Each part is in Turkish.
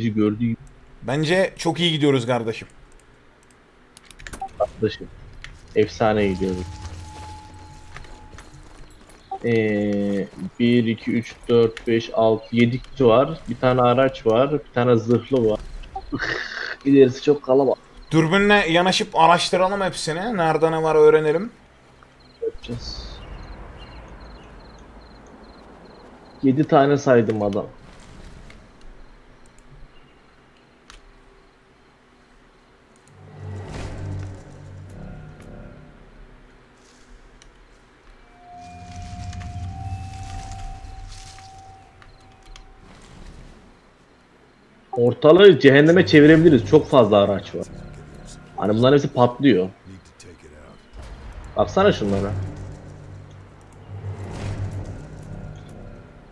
Bizi gördüğü gibi Bence çok iyi gidiyoruz kardeşim. arkadaşım. Efsane gidiyoruz. Ee, 1, 2, 3, 4, 5, 6, 7 kişi var. Bir tane araç var. Bir tane zırhlı var. İlerisi çok kalabalık Dürbünle yanaşıp araştıralım hepsini. Nerede ne var öğrenelim. yapacağız. 7 tane saydım adam. Ortalığı cehenneme çevirebiliriz. Çok fazla araç var. Hani bunların hepsi patlıyor. Baksana şunlara.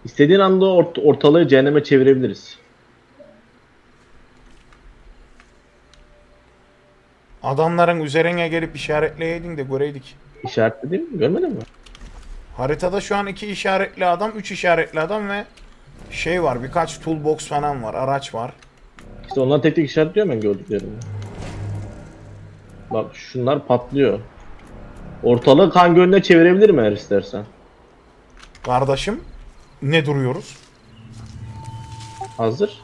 İstediğin anda ort- ortalığı cehenneme çevirebiliriz. Adamların üzerine gelip işaretleyeydin de göreydik. İşaretledim mi? Görmedin mi? Haritada şu an iki işaretli adam, üç işaretli adam ve şey var birkaç toolbox falan var, araç var. İşte onlar tek tek işaretliyor ben gördüklerimi. Bak şunlar patlıyor. Ortalığı kan gölüne çevirebilirim eğer istersen. Kardeşim ne duruyoruz? Hazır.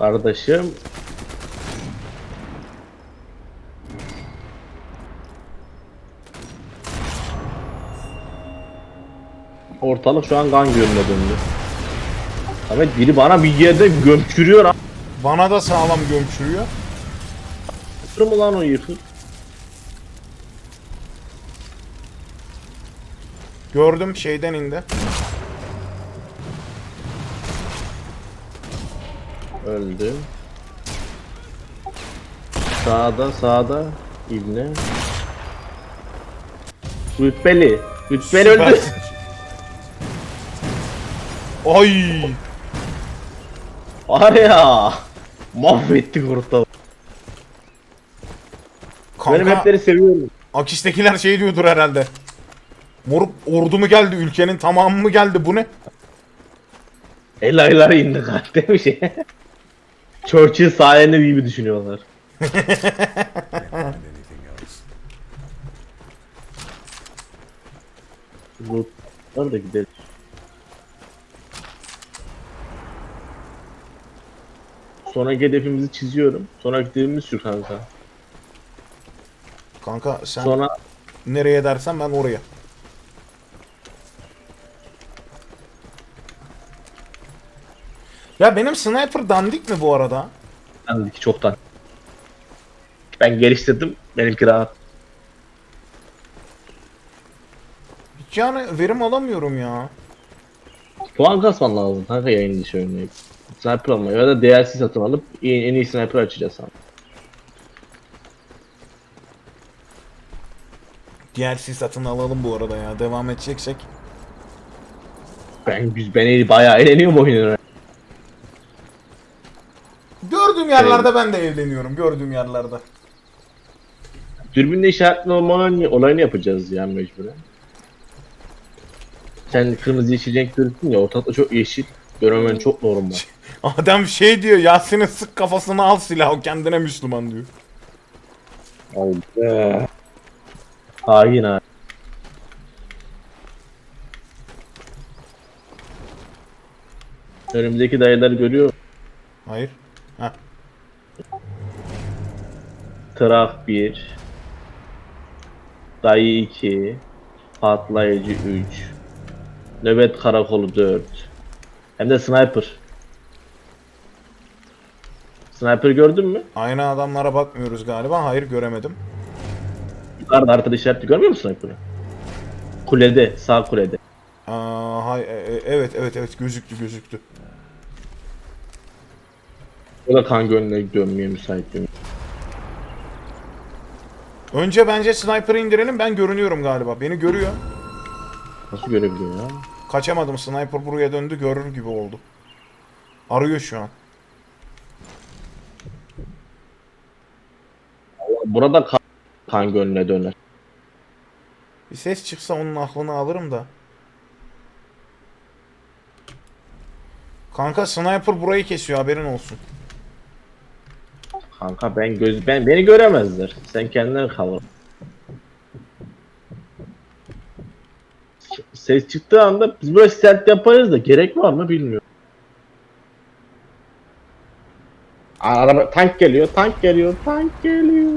Kardeşim Ortalık şu an kan gölüne döndü. Ahmet biri bana bir yerde gömçürüyor. a- Bana da sağlam gömçürüyor. Yıkır mı lan o yıkır? Gördüm şeyden indi. Öldü. Sağda sağda İbne. Rütbeli. Rütbeli öldü. Süpersin. Ay! Var ya. Mahvettik ortalığı. Benim Kanka hepleri seviyorum. Akis'tekiler şey diyordur herhalde. Moruk ordu mu geldi? Ülkenin tamamı mı geldi? Bu ne? El ayları indi kalp demiş. Churchill sayende gibi düşünüyorlar. Lootlar da gidelim. Sonraki hedefimizi çiziyorum. Sonraki hedefimiz şu kanka. Kanka sen Sonra nereye dersen ben oraya. Ya benim sniper dandik mi bu arada? Anladık çoktan. Ben geliştirdim. Benimki rahat. Hiç yani verim alamıyorum ya. Puan kasman lazım kanka yayın dışı oynayıp. Sniper almayı ya da DLC satın alıp en, en iyi sniper açacağız sana. DLC satın alalım bu arada ya. Devam edeceksek. Ben biz ben bayağı eğleniyorum oyunu. Gördüğüm yerlerde ben de evleniyorum. Gördüğüm yerlerde. Dürbünle işaretli olmanın olayını yapacağız yani mecburen. Sen kırmızı yeşil renk görüntün ya ortalıkta çok yeşil. Görmemen çok normal. Adam şey diyor Yasin'in sık kafasını al silah o kendine Müslüman diyor. Allah. Hain ha. Önümüzdeki dayıları görüyor? Hayır. Ha. Trak 1 Dayı 2 Patlayıcı 3 Nöbet karakolu 4 Hem de sniper Sniper gördün mü? Aynı adamlara bakmıyoruz galiba. Hayır göremedim. Yukarıda haritada işaretli görmüyor musun sniper'ı? Kulede, sağ kulede. Aa, hay, e- e- evet evet evet gözüktü gözüktü. O da kan gölüne dönmeye müsait değil mi? Önce bence sniper'ı indirelim ben görünüyorum galiba. Beni görüyor. Nasıl görebiliyor ya? Kaçamadım. Sniper buraya döndü görür gibi oldu. Arıyor şu an. Burada kan, kan gönlüne döner. Bir ses çıksa onun aklını alırım da. Kanka sniper burayı kesiyor haberin olsun. Kanka ben göz ben beni göremezler. Sen kendine kal. Ses çıktığı anda biz böyle sert yaparız da gerek var mı bilmiyorum. Araba tank geliyor, tank geliyor, tank geliyor.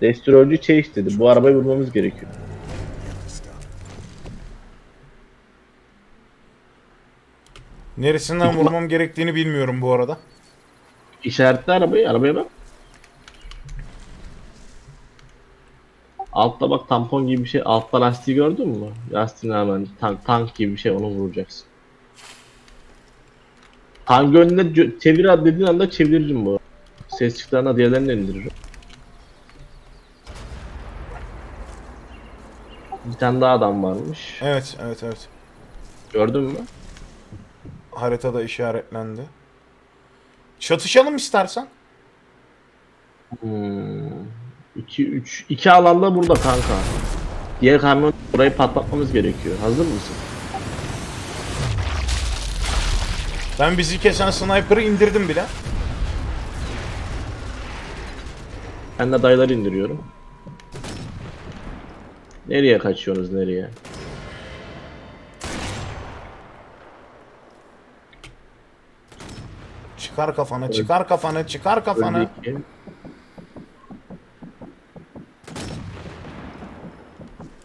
Destrolcu Chase dedi. Bu arabayı vurmamız gerekiyor. Neresinden vurmam gerektiğini bilmiyorum bu arada. İşaretli arabayı, arabaya bak. Altta bak tampon gibi bir şey. Altta lastiği gördün mü? Lastiğin hemen tank, tank gibi bir şey onu vuracaksın. Tank önüne çevir dediğin anda çeviririm bu. Ses çıktığında diğerlerini indiririm. Bir tane daha adam varmış. Evet evet evet. Gördün mü? Haritada işaretlendi. Çatışalım istersen. Hmm. 2 3 2 alanda burada kanka. Diğer kamyon burayı patlatmamız gerekiyor. Hazır mısın? Ben bizi kesen sniper'ı indirdim bile. Ben de dayıları indiriyorum. Nereye kaçıyorsunuz nereye? Çıkar kafanı, çıkar kafanı, çıkar kafanı. Öldü iki.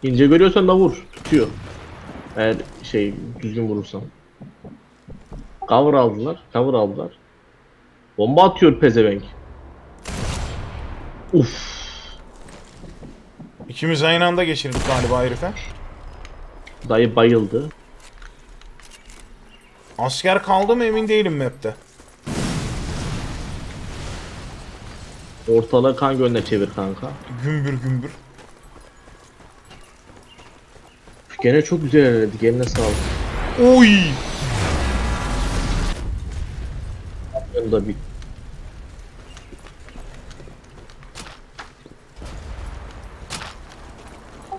İnce görüyorsan da vur. Tutuyor. Eğer şey düzgün vurursan. Cover aldılar. Cover aldılar. Bomba atıyor pezevenk. Uf. İkimiz aynı anda geçirdik galiba herife. Dayı bayıldı. Asker kaldı mı emin değilim map'te. Ortalığı kan gönlüne çevir kanka. Gümbür gümbür. Gene çok güzel ilerledik. Eline sağlık. Oy! Onu da bir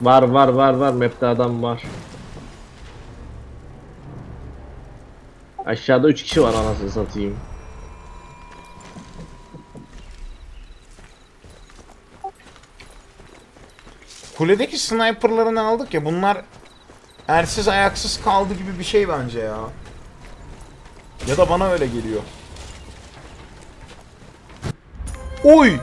Var var var var map'te adam var. Aşağıda 3 kişi var anasını satayım. Kuledeki sniperlarını aldık ya bunlar ersiz ayaksız kaldı gibi bir şey bence ya. Ya da bana öyle geliyor. Oy!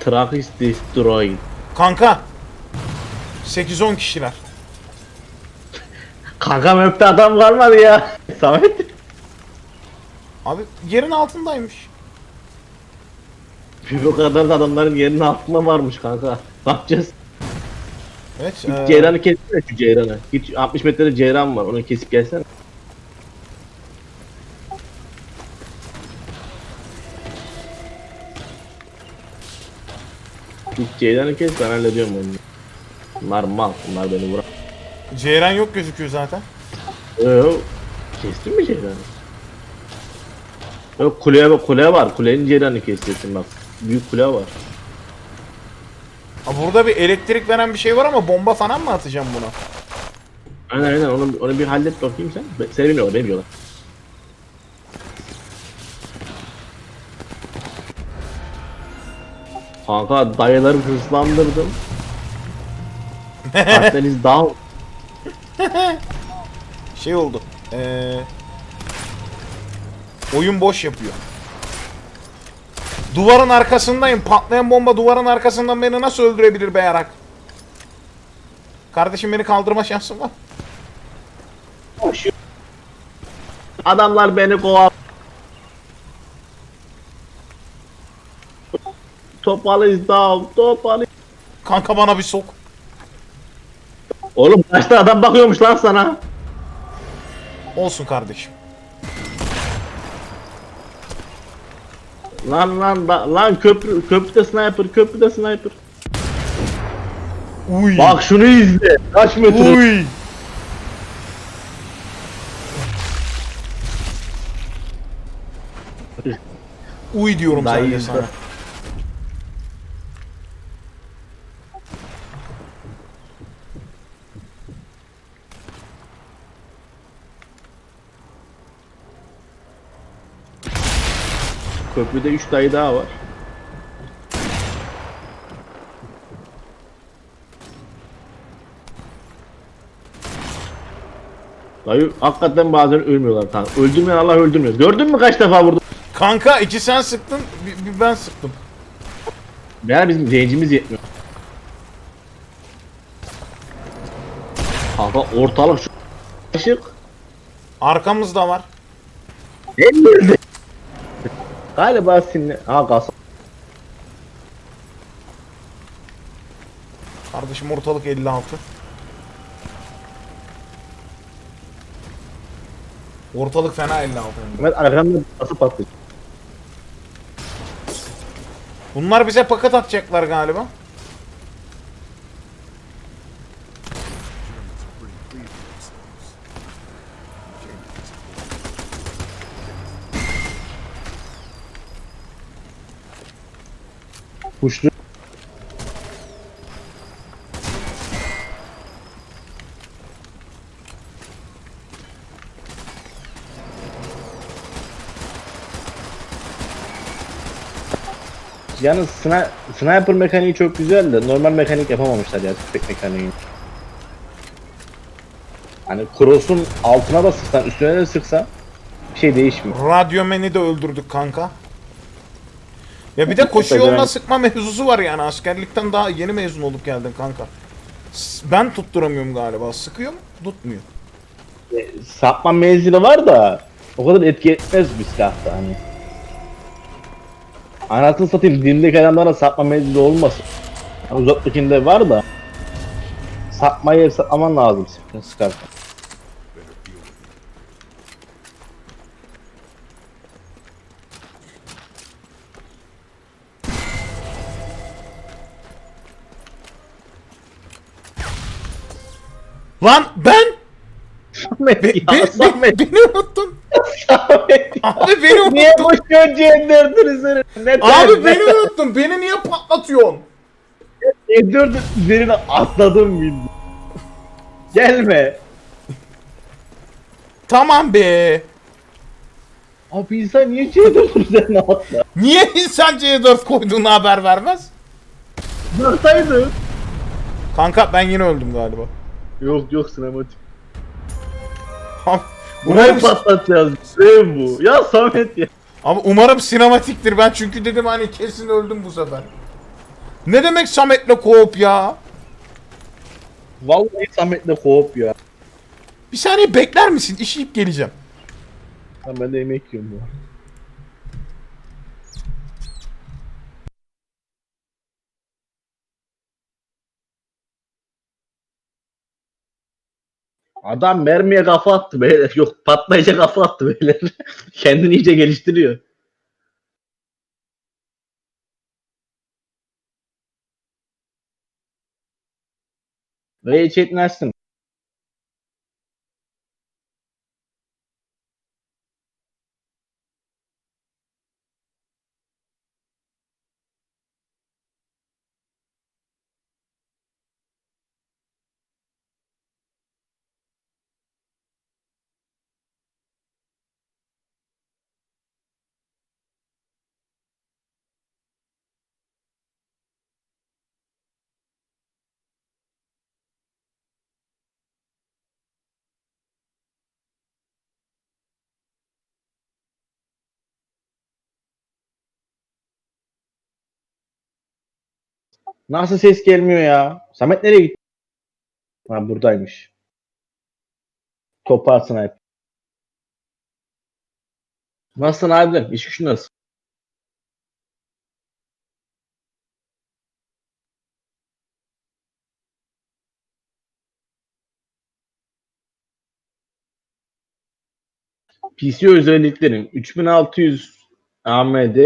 Truck is destroyed. Kanka. 8-10 kişiler. Kanka map'te adam kalmadı ya. Samet. Abi yerin altındaymış. Bir bu kadar da adamların yerinin altında varmış kanka. Ne yapacağız? Evet. Git eee, Ceyran'ı kessene şu Ceyran'ı. Git 60 metrede Ceyran var onu kesip gelsene. Git Ceyran'ı kes ben hallediyorum onu. Bunlar mal bunlar beni vuran. Ceyran yok gözüküyor zaten. Yok. Kestin mi Ceyran'ı? Yok kuleye bak kule var. Kulenin Ceyran'ı keseceksin bak. Büyük kule var. Ha, burada bir elektrik veren bir şey var ama bomba falan mı atacağım buna? Aynen aynen onu, onu bir hallet bakayım sen. Be- Seni bilmiyorlar beni biliyorlar. Kanka dayıları hızlandırdım. Partneriz down. Şey oldu. Eee oyun boş yapıyor. Duvarın arkasındayım. Patlayan bomba duvarın arkasından beni nasıl öldürebilir be yarak? Kardeşim beni kaldırma şansın var. Adamlar beni kovar. Topalıyız down. Topalıyız. Kanka bana bir sok. Oğlum başta adam bakıyormuş lan sana. Olsun kardeşim. Lan lan lan, lan köprü köprüde sniper köprüde sniper. Uy. Bak şunu izle. Kaç metre? Uy. Uy diyorum Daha sadece sana. Köprüde 3 dayı daha var. Dayı hakikaten bazen ölmüyorlar tamam. Öldürmeyen Allah öldürmüyor. Gördün mü kaç defa vurdum? Kanka iki sen sıktın, bir, bir ben sıktım. Meğer bizim zencimiz yetmiyor. Kanka ortalık şu ışık. Arkamızda var. Ne? Galiba sinir. Ha gaz. Kardeşim ortalık 56. Ortalık fena 56. Mehmet arkamda nasıl patlıyor? Bunlar bize paket atacaklar galiba. Kuşlu. Yalnız sni- sniper mekaniği çok güzel de normal mekanik yapamamışlar ya tüfek mekaniği. Hani cross'un altına da sıksan üstüne de sıksan bir şey değişmiyor. Radyomeni de öldürdük kanka. Ya bir de koşu yoluna sıkma mevzusu var yani askerlikten daha yeni mezun olup geldin kanka. S- Ben tutturamıyorum galiba. Sıkıyor mu? Tutmuyor. Sapma menzili var da o kadar etki etmez bir silahta hani. Anasını satayım dimdeki adamlara sapma menzili olmasın. Yani uzaktakinde var da sapmayı hesaplaman lazım sık- Lan ben! Samet Be- ya, be- be- Samet, beni unuttun. Samet ya. Abi beni Niye unuttun. boşuyorsun C4'ünü seni? Ne Abi beni unuttun. Beni niye patlatıyorsun? C4'ün üzerine atladım bildim. Gelme. Tamam be. Abi insan niye C4'ün üzerine atlar? Niye insan C4 koyduğunu haber vermez? Baksaydın. Kanka ben yine öldüm galiba. Yok yok sinematik. Burayı umarım, patlatacağız. Ne bu? Ya Samet ya. abi umarım sinematiktir. Ben çünkü dedim hani kesin öldüm bu sefer. Ne demek Samet'le co-op ya? Vallahi Samet'le koop ya. Bir saniye bekler misin? İşeyip geleceğim. Lan ben de yemek yiyorum ya. Adam mermiye kafa attı beyler. Yok patlayıcı kafa attı beyler. Kendini iyice geliştiriyor. Ve hiç Nasıl ses gelmiyor ya? Samet nereye gitti? Ha buradaymış. Topar sniper. Nasılsın harbiden? İş gücün nasıl? PC özelliklerin 3600 AMD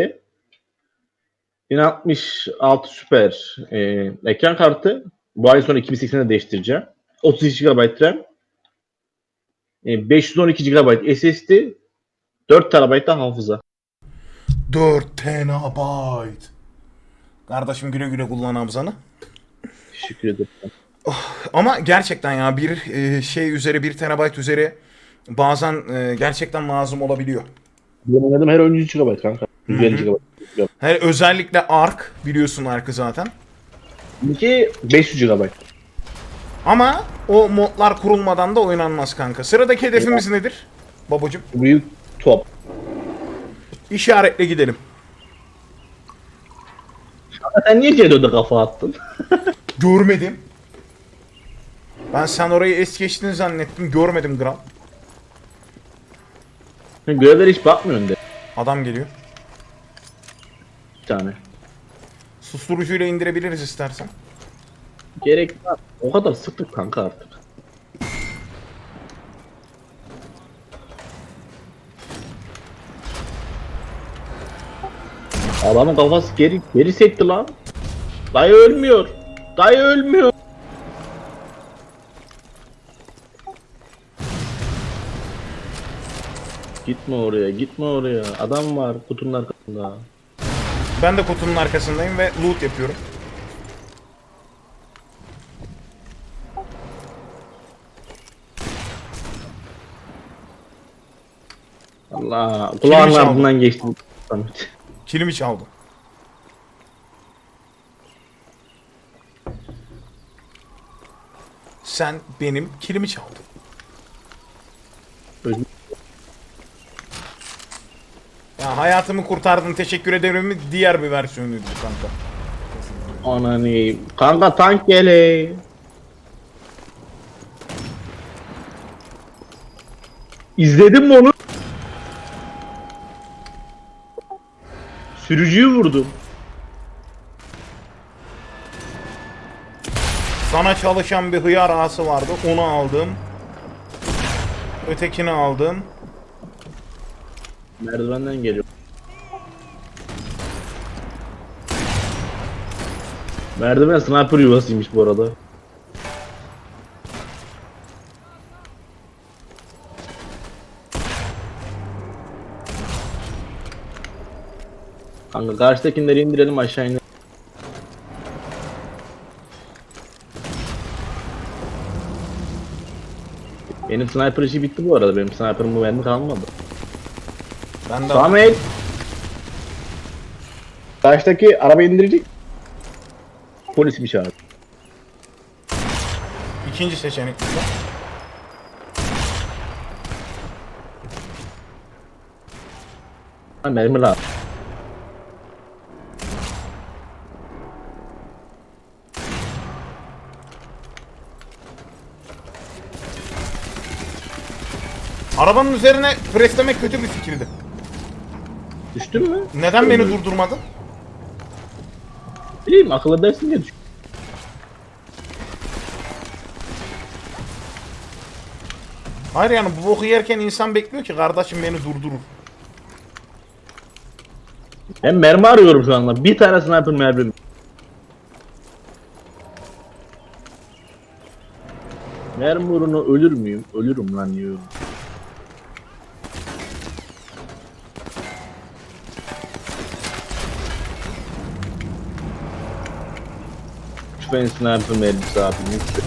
1066 Super e, ekran kartı. Bu ay sonra 2080'e değiştireceğim. 32 GB RAM. E, 512 GB SSD. 4 TB da hafıza. 4 terabayt. Kardeşim güle güle kullan Hamzan'ı. Teşekkür ederim. Ama gerçekten ya bir e, şey üzeri 1 terabayt üzeri bazen e, gerçekten lazım olabiliyor. Benim oynadığım her oyun 100 GB kanka. 150 GB. Her özellikle Ark biliyorsun Ark'ı zaten. İki 500 GB. Ama o modlar kurulmadan da oynanmaz kanka. Sıradaki hedefimiz nedir? Babacım Büyük top. işaretle gidelim. Sen niye C4'e kafa attın? Görmedim. Ben sen orayı es geçtiğini zannettim. Görmedim gram. Görevlere hiç bakmıyorsun de. Adam geliyor. Bir tane. Susturucuyla indirebiliriz istersen. Gerek var. O kadar sıktık kanka artık. Adamın kafası geri geri sekti lan. Dayı ölmüyor. Dayı ölmüyor. Gitme oraya, gitme oraya. Adam var kutunun arkasında. Ben de kutunun arkasındayım ve loot yapıyorum. Allah, kulağın çaldı. ardından geçtim. Samet. Kilimi çaldı. Sen benim kilimi çaldın. Özür- Ya hayatımı kurtardın teşekkür ederim diğer bir versiyonuydu kanka. Ananı. Kanka tank gele. İzledin mi onu? Sürücüyü vurdum. Sana çalışan bir hıyar ağası vardı onu aldım. Ötekini aldım. Merdivenden geliyor. Merdiven sniper yuvasıymış bu arada. Kanka karşıdakileri indirelim aşağı inelim. Benim sniper işi bitti bu arada. Benim sniper'ım bu kalmadı. Ben de Samet. Karşıdaki araba indirecek. Polis bir çağır. ikinci seçenek. Ha, mermi lazım. Arabanın üzerine preslemek kötü bir fikirdi. Düştün mü? Neden beni durdurmadın? Bileyim akıl edersin diye düşün. Hayır yani bu boku yerken insan bekliyor ki kardeşim beni durdurur. Ben mermi arıyorum şu anda. Bir tane sniper mermi. Mermi uğruna ölür müyüm? Ölürüm lan diyorum. Lütfen sniper mermisi abi lütfen.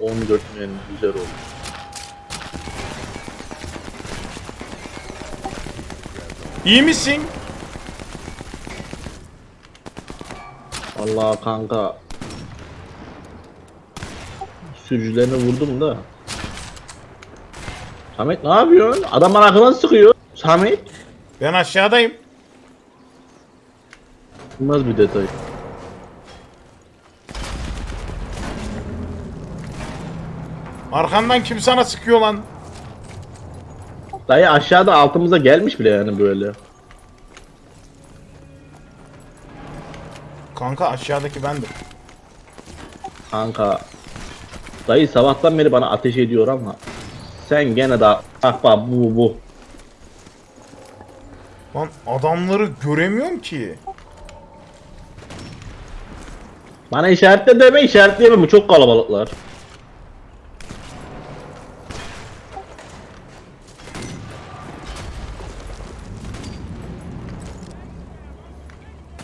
On dört güzel oldu. İyi misin? Allah kanka. Sürücülerini vurdum da. Samet ne yapıyorsun? Adam bana arkadan sıkıyor. Samet. Ben aşağıdayım. Bilmez bir detay. Arkandan kim sana sıkıyor lan? Dayı aşağıda altımıza gelmiş bile yani böyle. Kanka aşağıdaki bendim. Kanka. Dayı sabahtan beri bana ateş ediyor ama. Sen gene daha bak bak bu bu. Lan adamları göremiyorum ki. Bana işaretle deme işaretleyemem bu çok kalabalıklar.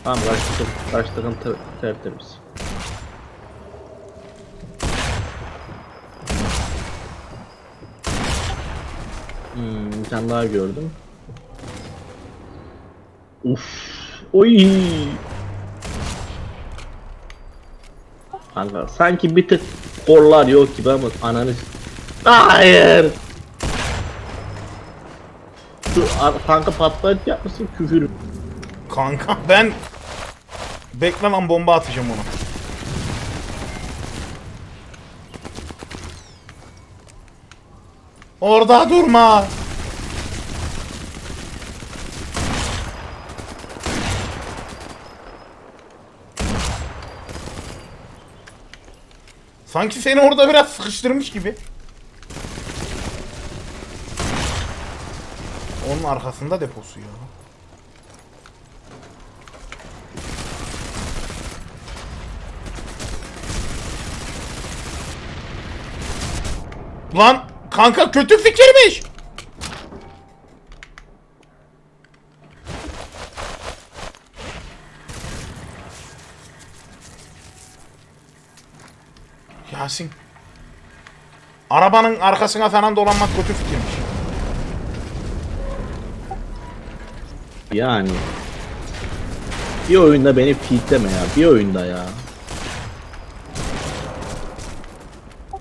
Tamam. Kaçtım ter tertemiz. Hmm, bir tane daha gördüm. Uf. Oy. Kanka sanki bir tık kollar yok gibi ama ananı Hayır. Şu kanka patlayıp yapmışsın küfür. Kanka ben... Bekle lan bomba atacağım ona. Orada durma. Sanki seni orada biraz sıkıştırmış gibi. Onun arkasında deposu ya. Lan kanka kötü fikirmiş. Yasin. Arabanın arkasına falan dolanmak kötü fikirmiş. Yani. Bir oyunda beni feedleme ya. Bir oyunda ya.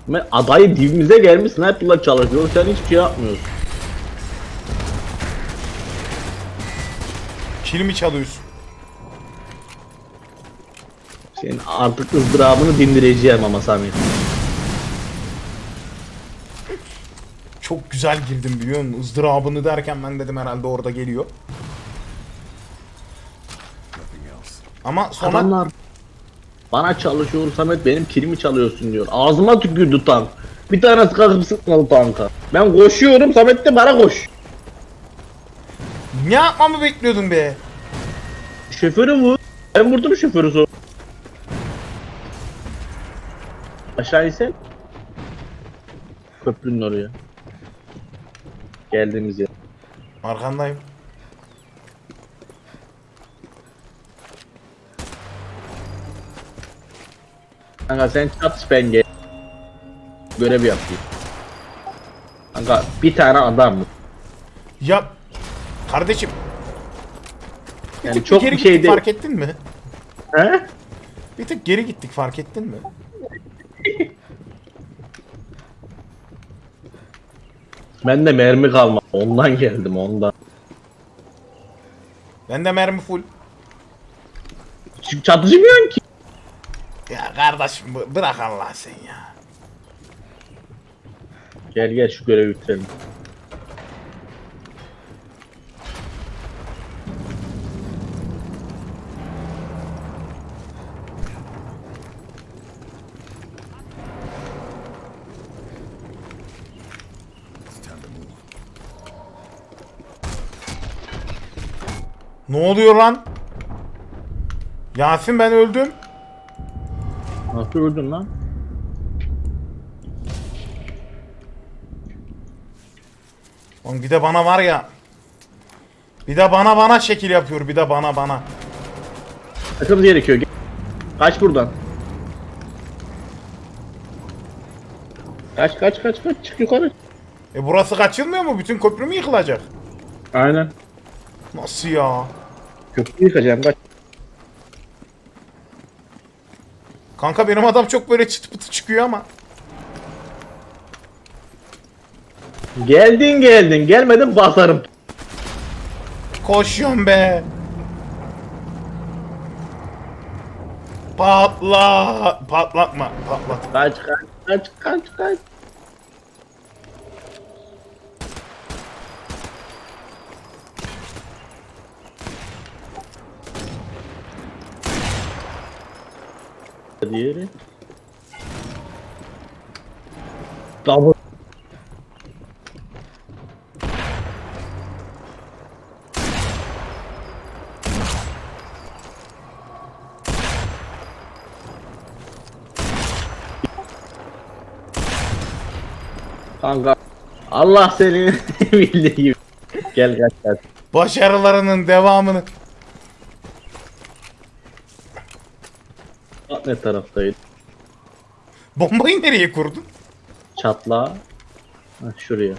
Ben adayı dibimize gelmiş sniper'la çalışıyor. Sen hiçbir şey yapmıyorsun. Kilimi çalıyorsun. Senin artık ızdırabını dindireceğim ama Samet. Çok güzel girdim biliyor musun? Izdırabını derken ben dedim herhalde orada geliyor. Ama sonra Adamlar bana çalışıyor Samet benim kilimi çalıyorsun diyor. Ağzıma tükürdü tank. Bir tanesi kalkıp sıkmadı tanka. Ben koşuyorum Samet de bana koş. ne yapmamı bekliyordun be? Şoförü vur. Ben vurdum şoförü sonra. Aşağı insen. Köprünün oraya. Geldiğimiz yer. Arkandayım. Kanka sen çat ben gel. Görev yapayım. Kanka bir tane adam mı? Ya kardeşim Yani tık çok geri bir şey gittik değil. fark ettin mi? He? Bir tık geri gittik fark ettin mi? Ben de mermi kalmadı. Ondan geldim ondan. Bende mermi full. Çünkü çatışmıyorsun ki. Ya kardeşim bırak Allah sen ya. Gel gel şu görevi bitirelim. Ne oluyor lan? Yasin ben öldüm. Nasıl öldün lan? Lan bir de bana var ya. Bir de bana bana şekil yapıyor bir de bana bana. Kaçmamız gerekiyor. Kaç buradan. Kaç kaç kaç kaç çık yukarı. E burası kaçılmıyor mu? Bütün köprü mü yıkılacak? Aynen. Nasıl ya? Köprüyü yıkacağım kaç. Kanka benim adam çok böyle çıt pıtı çıkıyor ama. Geldin geldin gelmedin basarım. Koşuyorum be. Patla. Patlatma. Patlat. Kaç kaç kaç kaç kaç. Diğeri. Double. Kanka Allah seni bildiği gibi. Gel kaç kaç. Başarılarının devamını ne taraftaydı? Bombayı nereye kurdun? Çatla. Ha, şuraya.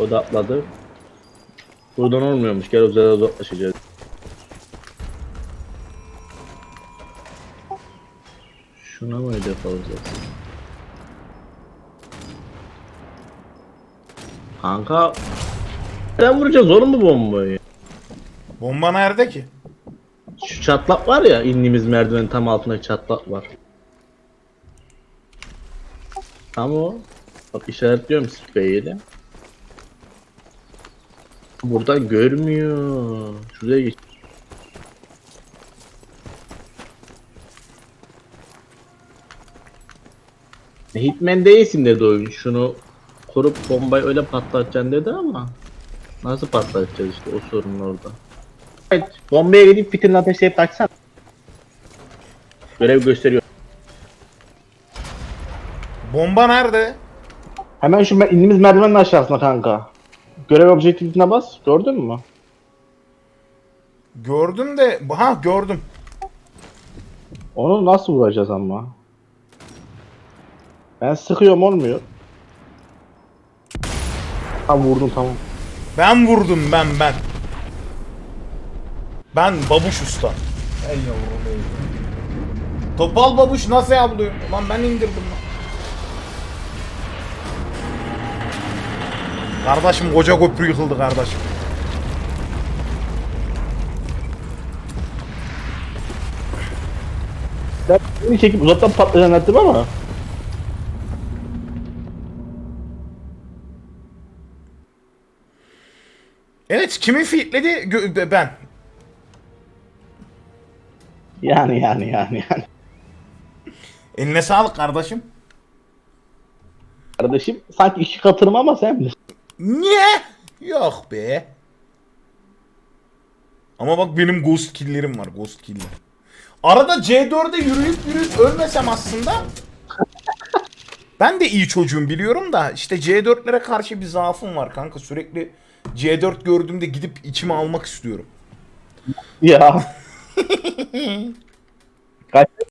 O da atladı. Buradan olmuyormuş. Gel uzaya uzaklaşacağız. Şuna mı hedef alacağız? Kanka Nereden vuracağız oğlum bu bombayı? Bomba nerede ki? Şu çatlak var ya indiğimiz merdivenin tam altındaki çatlak var. Tam o. Bak işaretliyorum spreyiyle. Burada görmüyor. Şuraya geç. Hitman değilsin dedi oyun. Şunu kurup bombayı öyle patlatacaksın dedi ama nasıl patlatacağız işte o sorun orada. Evet, bombaya gidip fitilini ateşleyip kaçsana. Görev gösteriyor. Bomba nerede? Hemen şu me- indiğimiz merdivenin aşağısına kanka. Görev objektifine bas. Gördün mü? Gördüm de... Ha gördüm. Onu nasıl vuracağız ama? Ben sıkıyorum olmuyor. Tam vurdum tamam. Ben vurdum ben ben. Ben babuş usta. Ey yavrum ey. Topal babuş nasıl yablıyor? Lan ben indirdim lan. Kardeşim koca köprü yıkıldı kardeşim. Ben çekip uzaktan patlayan ettim ama. Evet kimin fiitledi? Gö- ben. Yani yani yani yani. Eline sağlık kardeşim. Kardeşim sanki işi katırım ama sen bilirsin. Niye? Yok be. Ama bak benim ghost kill'lerim var ghost kill'ler. Arada C4'e yürüyüp yürüyüp ölmesem aslında ben de iyi çocuğum biliyorum da işte C4'lere karşı bir zaafım var kanka sürekli C4 gördüğümde gidip içime almak istiyorum. Ya. Kaç